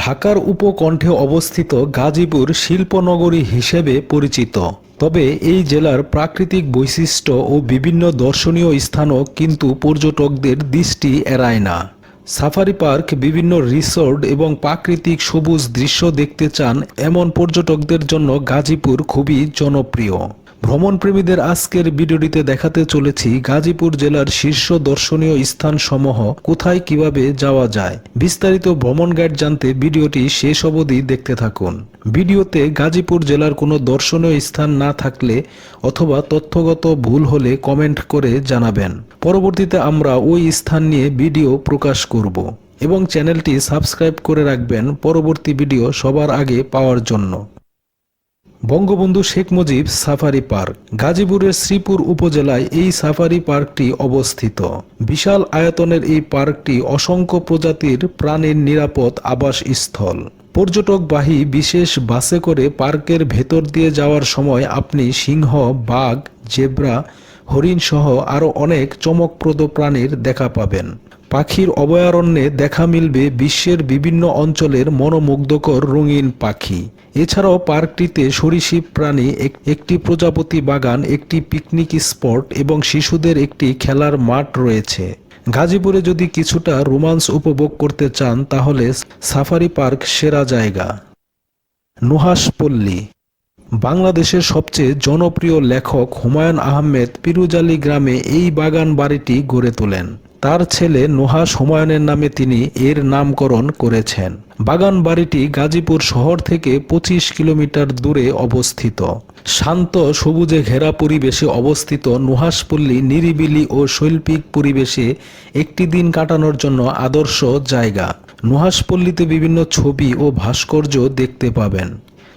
ঢাকার উপকণ্ঠে অবস্থিত গাজীপুর শিল্পনগরী হিসেবে পরিচিত। তবে এই জেলার প্রাকৃতিক বৈশিষ্ট্য ও বিভিন্ন দর্শনীয় স্থানও কিন্তু পর্যটকদের দৃষ্টি এড়ায় না। সাফারি পার্ক, বিভিন্ন রিসোর্ট এবং প্রাকৃতিক সবুজ দৃশ্য দেখতে চান এমন পর্যটকদের জন্য গাজীপুর খুবই জনপ্রিয়। ভ্রমণপ্রেমীদের আজকের ভিডিওটিতে দেখাতে চলেছি গাজীপুর জেলার শীর্ষ দর্শনীয় স্থানসমূহ, কোথায় কীভাবে যাওয়া যায়। বিস্তারিত ভ্রমণ গাইড জানতে ভিডিওটি শেষ অবধি দেখতে থাকুন। ভিডিওতে গাজীপুর জেলার কোনো দর্শনীয় স্থান না থাকলে অথবা তথ্যগত ভুল হলে কমেন্ট করে জানাবেন। পরবর্তীতে আমরা ওই স্থান নিয়ে ভিডিও প্রকাশ করব এবং চ্যানেলটি সাবস্ক্রাইব করে রাখবেন পরবর্তী ভিডিও সবার আগে পাওয়ার জন্য। বঙ্গবন্ধু শেখ মুজিব সাফারি পার্ক, গাজীপুরের শ্রীপুর উপজেলায় এই সাফারি পার্কটি অবস্থিত। বিশাল আয়তনের এই পার্কটি অসংখ্য প্রজাতির প্রাণীর নিরাপদ আবাসস্থল। পর্যটকবাহী বিশেষ বাসে করে পার্কের ভেতর দিয়ে যাওয়ার সময় আপনি সিংহ, বাঘ, জেব্রা হরিণ সহ আরও অনেক চমকপ্রদ প্রাণীর দেখা পাবেন। পাখির অভয়ারণ্যে দেখা মিলবে বিশ্বের বিভিন্ন অঞ্চলের মনোমুগ্ধকর রঙিন পাখি। এছাড়াও পার্কটিতে সরীসৃপ প্রাণী একটি প্রজাপতি বাগান, একটি পিকনিক স্পট এবং শিশুদের একটি খেলার মাঠ রয়েছে। গাজীপুরে যদি কিছুটা রোমান্স উপভোগ করতে চান, তাহলে সাফারি পার্ক সেরা জায়গা। নুহাসপল্লী বাংলাদেশের সবচেয়ে জনপ্রিয় লেখক হুমায়ুন আহমেদ পিরুজালি গ্রামে এই বাগান বাড়িটি গড়ে তোলেন। তার ছেলে নুহাস হুমায়ুনের নামে তিনি এর নামকরণ করেছেন। বাগান বাড়িটি গাজীপুর শহর থেকে পঁচিশ কিলোমিটার দূরে অবস্থিত। শান্ত, সবুজে ঘেরা পরিবেশে অবস্থিত নুহাসপল্লী নিরিবিলি ও শৈল্পিক পরিবেশে একটি দিন কাটানোর জন্য আদর্শ জায়গা। নুহাসপল্লীতে বিভিন্ন ছবি ও ভাস্কর্য দেখতে পাবেন।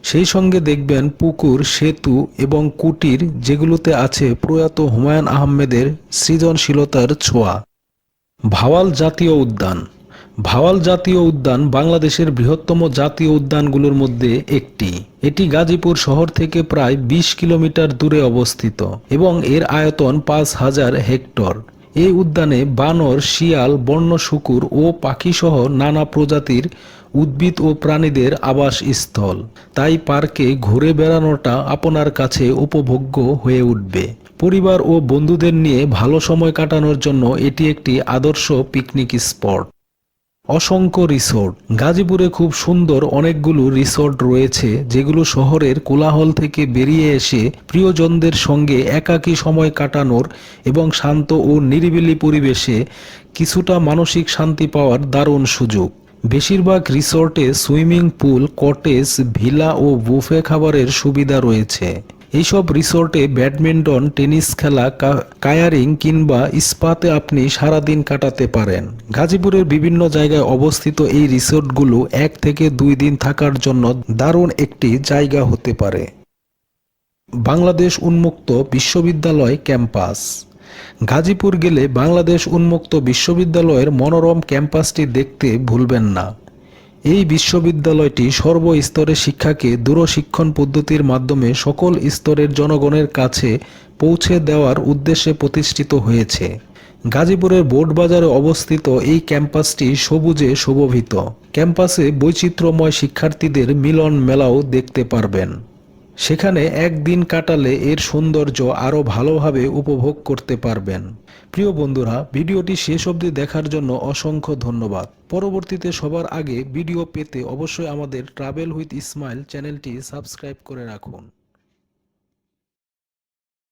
সেই সঙ্গে দেখবেন পুকুর, সেতু এবং কুটির যেগুলোতে আছে প্রয়াত হুমায়ুন আহমেদের সৃজনশীলতার ছোঁয়া। ভাওয়াল জাতীয় উদ্যান। ভাওয়াল জাতীয় উদ্যান বাংলাদেশের বৃহত্তম জাতীয় উদ্যানগুলোর মধ্যে একটি। এটি গাজীপুর শহর থেকে প্রায় ২০ কিলোমিটার দূরে অবস্থিত এবং এর আয়তন পাঁচ হাজার হেক্টর। এই উদ্যানে বানর, শিয়াল, বন্য, শুকুর ও পাখিসহ নানা প্রজাতির উদ্ভিদ ও প্রাণীদের আবাসস্থল। তাই পার্কে ঘুরে বেড়ানোটা আপনার কাছে উপভোগ্য হয়ে উঠবে। পরিবার ও বন্ধুদের নিয়ে ভালো সময় কাটানোর জন্য এটি একটি আদর্শ পিকনিক স্পট। অসংখ্য রিসোর্ট। গাজীপুরে খুব সুন্দর অনেকগুলো রিসোর্ট রয়েছে, যেগুলো শহরের কোলাহল থেকে বেরিয়ে এসে প্রিয়জনদের সঙ্গে একাকী সময় কাটানোর এবং শান্ত ও নিরিবিলি পরিবেশে কিছুটা মানসিক শান্তি পাওয়ার দারুণ সুযোগ। বেশিরভাগ রিসোর্টে সুইমিং পুল, কটেজ, ভিলা ও বুফে খাবারের সুবিধা রয়েছে। এইসব রিসোর্টে ব্যাডমিন্টন, টেনিস খেলা কায়ারিং কিংবা ইস্পাতে আপনি সারাদিন কাটাতে পারেন। গাজীপুরের বিভিন্ন জায়গায় অবস্থিত এই রিসোর্টগুলো এক থেকে দুই দিন থাকার জন্য দারুণ একটি জায়গা হতে পারে। বাংলাদেশ উন্মুক্ত বিশ্ববিদ্যালয় ক্যাম্পাস। গাজীপুর গেলে বাংলাদেশ উন্মুক্ত বিশ্ববিদ্যালয়ের মনোরম ক্যাম্পাসটি দেখতে ভুলবেন না। এই বিশ্ববিদ্যালয়টি সর্বস্তরের শিক্ষাকে দূরশিক্ষণ পদ্ধতির মাধ্যমে সকল স্তরের জনগণের কাছে পৌঁছে দেওয়ার উদ্দেশ্যে প্রতিষ্ঠিত হয়েছে। গাজীপুরের বোর্ডবাজারে অবস্থিত এই ক্যাম্পাসটি সবুজে শোভিত ক্যাম্পাসে বৈচিত্র্যময় শিক্ষার্থীদের মিলন মেলাও দেখতে পারবেন। সেখানে একদিন কাটালে এর সৌন্দর্য আরও ভালোভাবে উপভোগ করতে পারবেন। প্রিয় বন্ধুরা, ভিডিওটি শেষ অবধি দেখার জন্য অসংখ্য ধন্যবাদ। পরবর্তীতে সবার আগে ভিডিও পেতে অবশ্যই আমাদের ট্রাভেল উইথ ইসমাইল চ্যানেলটি সাবস্ক্রাইব করে রাখুন।